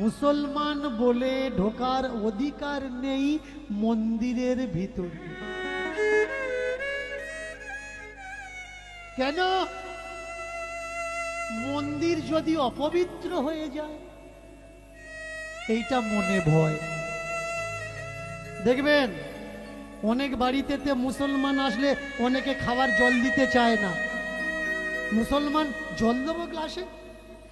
মুসলমান বলে ঢোকার অধিকার নেই মন্দিরের ভিতরে। কেন? মন্দির যদি অপবিত্র হয়ে যায়, এইটা মনে ভয়। দেখবেন, অনেক বাড়িতে মুসলমান আসলে অনেকে খাবার জল দিতে চায় না। মুসলমান জল দেবো গ্লাসে?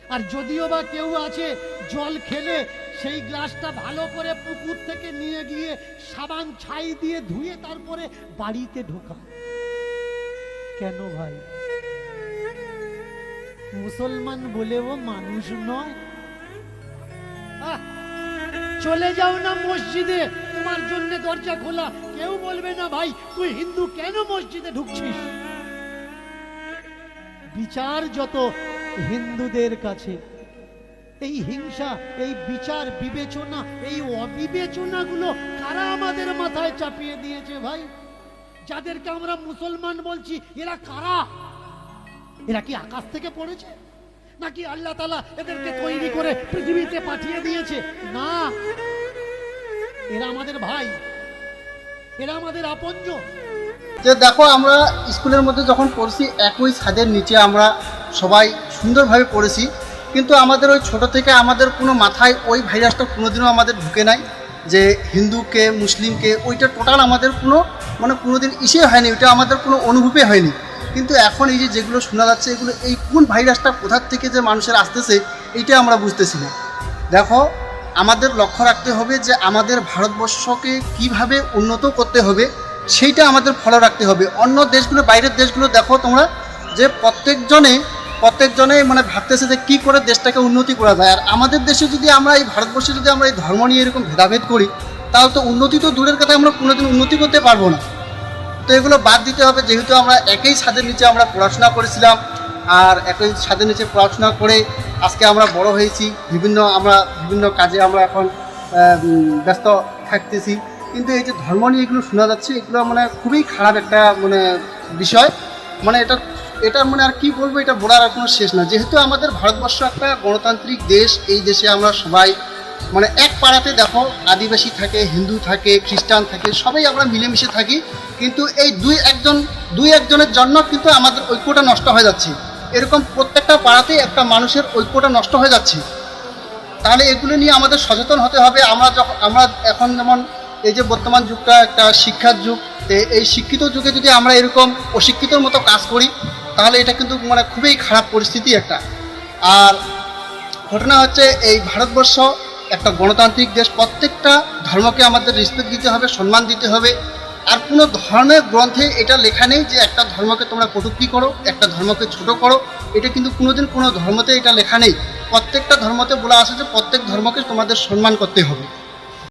আর যদিও বা কেউ আছে জল খেলে সেই গ্লাসটা ভালো করে পুকুর থেকে নিয়ে গিয়ে সাবান ছাই দিয়ে ধুয়ে তারপরে বাড়িতে ঢোকা কেন ভাই? মুসলমান বলেও মানুষ নয়। চলে যাও না মসজিদে, তোমার জন্য দরজা খোলা। কেউ বলবে না, ভাই, তুই হিন্দু কেন মসজিদে ঢুকছিস? বিচার যত হিন্দুদের কাছে। এই হিংসা, এই বিচার বিবেচনা, এই অবিবেচনাগুলো কারা আমাদের মাথায় চাপিয়ে দিয়েছে ভাই? যাদেরকে আমরা মুসলমান বলছি, এরা কারা? এরা কি আকাশ থেকে পড়েছে? নাকি আল্লাহ তালা এদেরকে তৈরি করে পৃথিবীতে পাঠিয়ে দিয়েছে? না। এরা আমাদের ভাই। এরা আমাদের আপনজন। যে দেখো, আমরা স্কুলের মধ্যে যখন পড়ছি, একই ছাদের নিচে আমরা সবাই সুন্দরভাবে পড়েছি। কিন্তু আমাদের ওই ছোট থেকে আমাদের কোনো মাথায় ওই ভাইরাসটা কোনোদিনও আমাদের ঢুকে নাই যে হিন্দুকে মুসলিমকে ওইটা টোটাল আমাদের কোনো মানে কোনোদিন ইসে হয়নি, ওইটা আমাদের কোনো অনুভূতি হয়নি। কিন্তু এখন এই যে যেগুলো শোনা যাচ্ছে, এগুলো এই কোন ভাইরাসটা কোথার থেকে যে মানুষের আসতেছে, এইটা আমরা বুঝতেছি না। দেখো, আমাদের লক্ষ্য রাখতে হবে যে আমাদের ভারতবর্ষকে কীভাবে উন্নত করতে হবে, সেইটা আমাদের ফলো রাখতে হবে। অন্য দেশগুলো, বাইরের দেশগুলো দেখো তোমরা, যে প্রত্যেকজনে প্রত্যেকজনে মানে ভাবতেছে যে কি করে দেশটাকে উন্নতি করা যায়। আর আমাদের দেশে যদি আমরা এই ভারতবর্ষে যদি আমরা এই ধর্ম নিয়ে এরকম ভেদাভেদ করি, তাহলে তো উন্নতি তো দূরের কথা, আমরা কোনোদিন উন্নতি করতে পারব না। তো এগুলো বাদ দিতে হবে, যেহেতু আমরা একই ছাদের নিচে আমরা পড়াশোনা করেছিলাম, আর একই ছাদের নিচে পড়াশোনা করে আজকে আমরা বড় হয়েছি, বিভিন্ন আমরা বিভিন্ন কাজে আমরা এখন ব্যস্ত থাকতেছি। কিন্তু এই যে ধর্ম নিয়ে এগুলো শোনা যাচ্ছে, এগুলো মানে খুবই খারাপ একটা মানে বিষয়। মানে এটা এটা মানে আর কি বলব, এটা বলার আর কোনো শেষ না। যেহেতু আমাদের ভারতবর্ষ একটা গণতান্ত্রিক দেশ, এই দেশে আমরা সবাই মানে এক পাড়াতে দেখো, আদিবাসী থাকে, হিন্দু থাকে, খ্রিস্টান থাকে, সবাই আমরা মিলেমিশে থাকি, কিন্তু এই দুই একজন, দুই একজনের জন্য কিন্তু আমাদের ঐক্যটা নষ্ট হয়ে যাচ্ছে। এরকম প্রত্যেকটা পাড়াতেই একটা মানুষের ঐক্যটা নষ্ট হয়ে যাচ্ছে। তাহলে এগুলো নিয়ে আমাদের সচেতন হতে হবে। আমরা যখন আমরা এখন যেমন এই যে বর্তমান যুগটা একটা শিক্ষার যুগ এই শিক্ষিত যুগে যদি আমরা এরকম অশিক্ষিতর মতো কাজ করি তাহলে এটা কিন্তু মানে খুবই খারাপ পরিস্থিতি একটা। আর ঘটনা হচ্ছে এই ভারতবর্ষ একটা গণতান্ত্রিক দেশ, প্রত্যেকটা ধর্মকে আমাদের রেসপেক্ট দিতে হবে, সম্মান দিতে হবে। আর কোনো ধর্মের গ্রন্থে এটা লেখা নেই যে একটা ধর্মকে তোমরা কটূক্তি করো, একটা ধর্মকে ছোট করো। এটা কিন্তু কোনোদিন কোনো ধর্মতে এটা লেখা নেই। প্রত্যেকটা ধর্মতে বলা আছে যে প্রত্যেক ধর্মকে তোমাদের সম্মান করতে হবে।